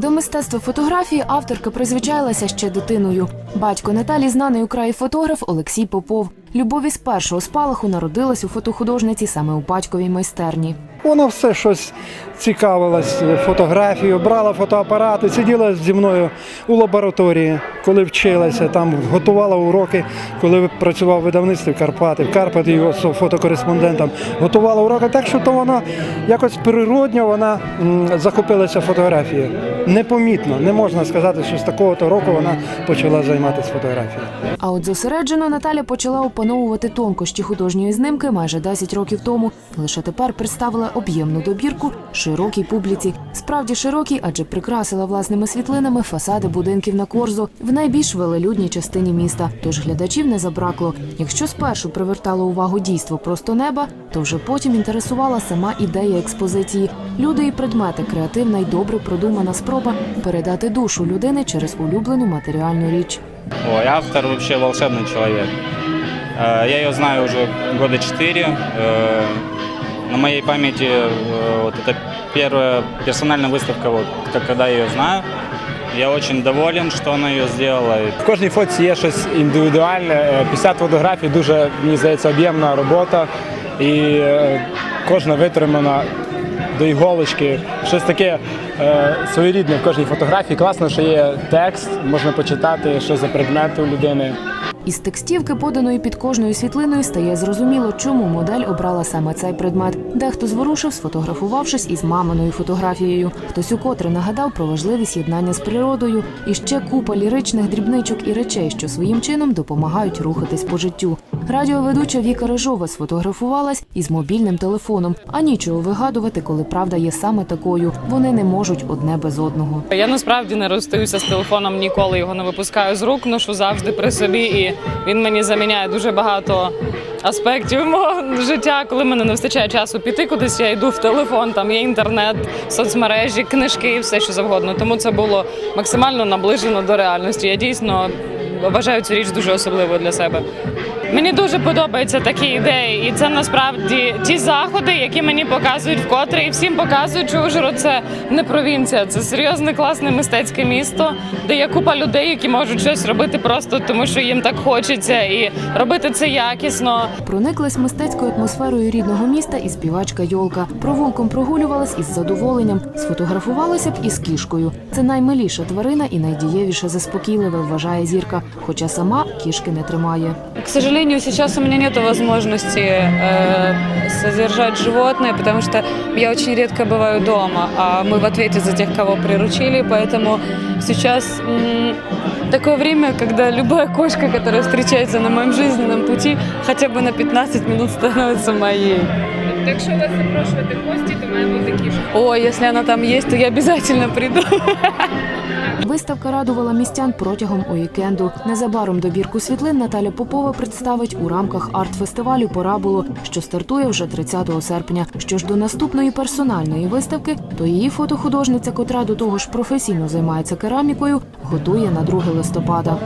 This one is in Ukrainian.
До мистецтва фотографії авторка призвичайлася ще дитиною. Батько Наталі знаний у краї фотограф Олексій Попов. Любові з першого спалаху народилась у фотохудожниці саме у батьковій майстерні. Вона все щось цікавилась фотографією, брала фотоапарати, сиділа зі мною у лабораторії, коли вчилася, там готувала уроки, коли працював в видавництві Карпати, в Карпаті його фотокореспондентом, готувала уроки. Так що то вона якось природньо вона захопилася фотографією. Непомітно, не можна сказати, що з такого-то року вона почала займатися фотографією. А от зосереджено Наталя почала опановувати тонкощі художньої знимки майже 10 років тому. Лише тепер представила об'ємну добірку широкій публіці. Справді широкій, адже прикрасила власними світлинами фасади будинків на Корзо в найбільш велелюдній частині міста. Тож глядачів не забракло. Якщо спершу привертало увагу дійство просто неба, то вже потім інтересувала сама ідея експозиції. Люди і предмети креативна й добре продумана спроба передати душу людини через улюблену матеріальну річ. Ой, автор вообще волшебный человек. Э, Я ее знаю уже года четыре. Э, На моей памяти э, вот это первая персональная выставка, вот, как когда я ее знаю. Я очень доволен, что она ее сделала. В кожній фотці є щось індивідуальне. Е, 50 фотографій дуже, мені здається, об'ємна робота. І е, кожна витримана до іголочки. Щось таке е, своєрідне в кожній фотографії. Класно, що є текст, можна почитати, що за предмети у людини. Із текстівки, поданої під кожною світлиною, стає зрозуміло, чому модель обрала саме цей предмет. Дехто зворушив, сфотографувавшись із маминою фотографією. Хтось укотре нагадав про важливість єднання з природою. І ще купа ліричних дрібничок і речей, що своїм чином допомагають рухатись по життю. Радіоведуча Віка Рижова сфотографувалась із мобільним телефоном. А нічого вигадувати, коли правда є саме такою. Вони не можуть одне без одного. Я насправді не розстаюся з телефоном ніколи його не випускаю з рук, ношу завжди при собі, і він мені заміняє дуже багато аспектів мого життя. Коли мене не вистачає часу піти кудись, я йду в телефон, там є інтернет, соцмережі, книжки, все що завгодно. Тому це було максимально наближено до реальності. Я дійсно вважаю цю річ дуже особливою для себе. Мені дуже подобаються такі ідеї, і це насправді ті заходи, які мені показують вкотре, і всім показують, що Ужгород – це не провінція, це серйозне класне мистецьке місто, де є купа людей, які можуть щось робити просто тому, що їм так хочеться, і робити це якісно. Прониклась мистецькою атмосферою рідного міста і співачка Йолка. Провулком прогулювалась із задоволенням. Сфотографувалася б із кішкою. Це наймиліша тварина і найдієвіше заспокійливе, вважає зірка. Хоча сама кішки не тримає. К сожалению, сейчас у меня нет возможности э, содержать животное, потому что я очень редко бываю дома, а мы в ответе за тех, кого приручили, поэтому сейчас м, такое время, когда любая кошка, которая встречается на моем жизненном пути, хотя бы на 15 минут становится моей. Якщо вас запрошувати в гості, то має бути кішка. О, если она там есть, то я обязательно приду. Виставка радувала містян протягом уікенду. Незабаром добірку світлин Наталя Попова представить у рамках арт-фестивалю Порабуло, що стартує вже 30 серпня. Що ж до наступної персональної виставки, то її фотохудожниця, котра до того ж професійно займається керамікою, готує на 2 листопада.